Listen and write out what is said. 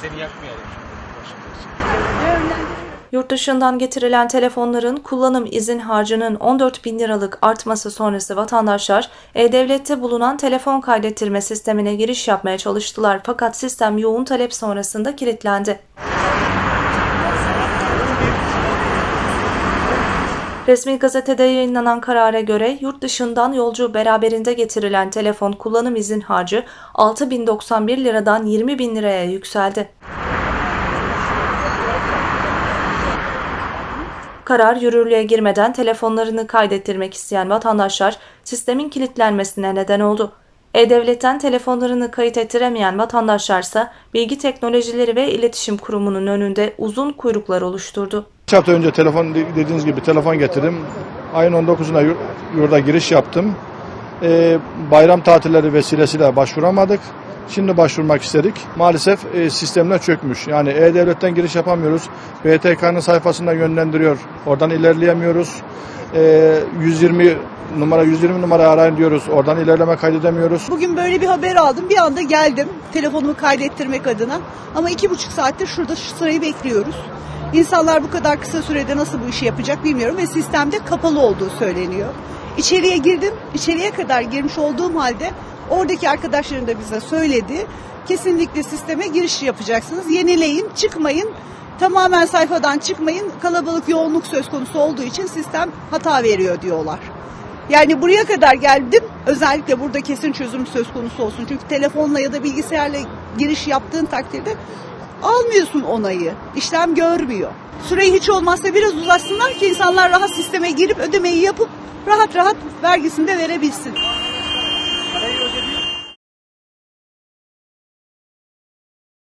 Seni yakmayalım. Yurt getirilen telefonların kullanım izin harcının 14 bin liralık artması sonrası vatandaşlar E-Devlet'te bulunan telefon kaydettirme sistemine giriş yapmaya çalıştılar fakat sistem yoğun talep sonrasında kilitlendi. Resmi gazetede yayınlanan karara göre yurt dışından yolcu beraberinde getirilen telefon kullanım izin harcı 6091 liradan 20 bin liraya yükseldi. Karar yürürlüğe girmeden telefonlarını kaydettirmek isteyen vatandaşlar sistemin kilitlenmesine neden oldu. E-Devlet'ten telefonlarını kayıt ettiremeyen vatandaşlarsa Bilgi Teknolojileri ve İletişim Kurumu'nun önünde uzun kuyruklar oluşturdu. İki hafta önce telefon dediğiniz gibi telefon getirdim. Ayın 19'una yur- yurda giriş yaptım. Ee, bayram tatilleri vesilesiyle başvuramadık. Şimdi başvurmak istedik. Maalesef e, sistemler çökmüş. Yani E-Devlet'ten giriş yapamıyoruz. BTK'nın sayfasına yönlendiriyor. Oradan ilerleyemiyoruz. Ee, 120 numara 120 numara arayın diyoruz. Oradan ilerleme kaydedemiyoruz. Bugün böyle bir haber aldım. Bir anda geldim telefonumu kaydettirmek adına. Ama iki buçuk saattir şurada şu sırayı bekliyoruz. İnsanlar bu kadar kısa sürede nasıl bu işi yapacak bilmiyorum ve sistemde kapalı olduğu söyleniyor. İçeriye girdim. İçeriye kadar girmiş olduğum halde oradaki arkadaşlarım da bize söyledi. Kesinlikle sisteme giriş yapacaksınız. Yenileyin, çıkmayın. Tamamen sayfadan çıkmayın. Kalabalık yoğunluk söz konusu olduğu için sistem hata veriyor diyorlar. Yani buraya kadar geldim. Özellikle burada kesin çözüm söz konusu olsun. Çünkü telefonla ya da bilgisayarla giriş yaptığın takdirde almıyorsun onayı. İşlem görmüyor. Süreyi hiç olmazsa biraz uzatsınlar ki insanlar rahat sisteme girip ödemeyi yapıp rahat rahat vergisini de verebilsin.